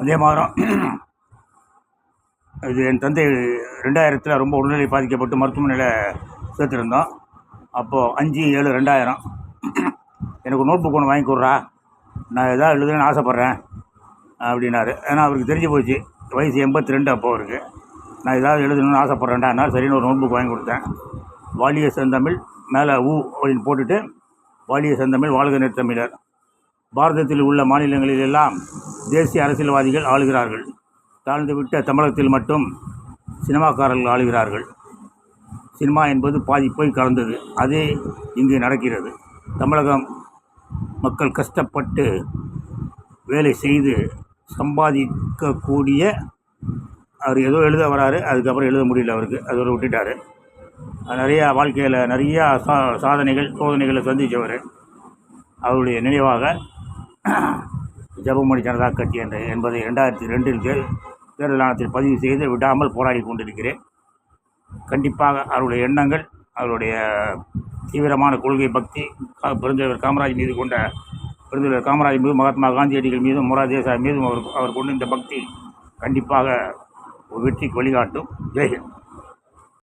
அதே மாதம் இது என் தந்தை ரெண்டாயிரத்தில் ரொம்ப உடல்நிலை பாதிக்கப்பட்டு மருத்துவமனையில் சேர்த்துருந்தோம். அப்போது அஞ்சு ஏழு ரெண்டாயிரம். எனக்கு நோட் புக் ஒன்று வாங்கி கொடுறா. நான் எதாவது எழுதுன்னு ஆசைப்பட்றேன் அப்படின்னாரு. ஏன்னா அவருக்கு தெரிஞ்சு போச்சு. வயசு எண்பத்தி ரெண்டு அப்போ அவருக்கு. நான் ஏதாவது எழுதணும்னு ஆசைப்பட்றேன்டா. அதனால் சரின்னு ஒரு நோட் புக் வாங்கி கொடுத்தேன். வாலிய செந்தமிழ் மேலே ஊ அப்படின்னு போட்டுட்டு வாலிய செந்தமிழ் வாழ்க நெற்தமிழர் பாரதத்தில் உள்ள மாநிலங்களில் எல்லாம் தேசிய அரசியல்வாதிகள் ஆளுகிறார்கள். தாழ்ந்து விட்ட தமிழகத்தில் மட்டும் சினிமாக்காரர்கள் ஆளுகிறார்கள். சினிமா என்பது பாதி போய் கலந்தது. அதே இங்கு நடக்கிறது. தமிழகம் மக்கள் கஷ்டப்பட்டு வேலை செய்து சம்பாதிக்கக்கூடிய அவர் ஏதோ எழுத வராரு அதுக்கப்புறம் எழுத முடியல அவருக்கு. அதோட விட்டுட்டார். நிறையா வாழ்க்கையில் நிறையா சா சாதனைகள் சோதனைகளை சந்தித்தவர் அவருடைய நினைவாக ஜபமணி ஜனதா கட்சி என்ற என்பதை ரெண்டாயிரத்தி ரெண்டில் தேர் தேர்தல் ஆணையத்தில் பதிவு செய்து விடாமல் போராடி கொண்டிருக்கிறேன். கண்டிப்பாக அவருடைய எண்ணங்கள் அவருடைய தீவிரமான கொள்கை பக்தி பெருந்தலைவர் காமராஜ் மீது கொண்ட பெருந்தலைவர் காமராஜ் மீது மகாத்மா காந்தியடிகள் மீதும் மொரார் தேசாய் மீதும் அவர் அவர் கொண்டிருந்த இந்த பக்தி கண்டிப்பாக ஒரு வெற்றிக்கு வழிகாட்டும். ஜெய்ஹிந்த்